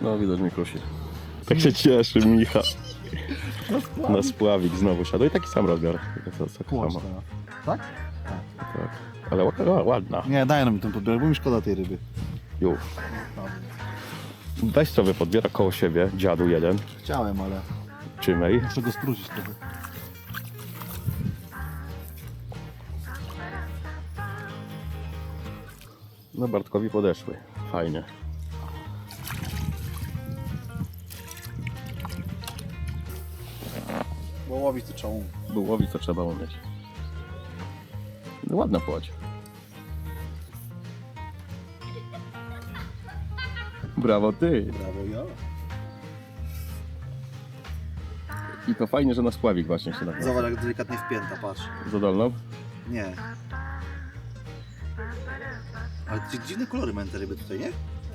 No widać mi kusi. Tak się cieszy Micha. Na spławik znowu siadł i taki sam rozmiar. Samo. teraz. Tak? Tak. Ale ła- ładna. Nie, daj nam ten podbierak, bo mi szkoda tej ryby. Już. Weź sobie podbiera koło siebie, dziadu jeden, Chciałem, ale czymej. muszę go sprócić trochę. No Bartkowi podeszły. Fajnie. Bo łowić to trzeba Był łowić, co trzeba umieć. No, ładna płoć. Brawo ty. Brawo, ja. I to fajnie, że na spławik właśnie się nazywa. Zobacz jak delikatnie wpięta, patrz. Zadolną? Nie. Ale dzi- dziwne kolory mają te ryby tutaj, nie?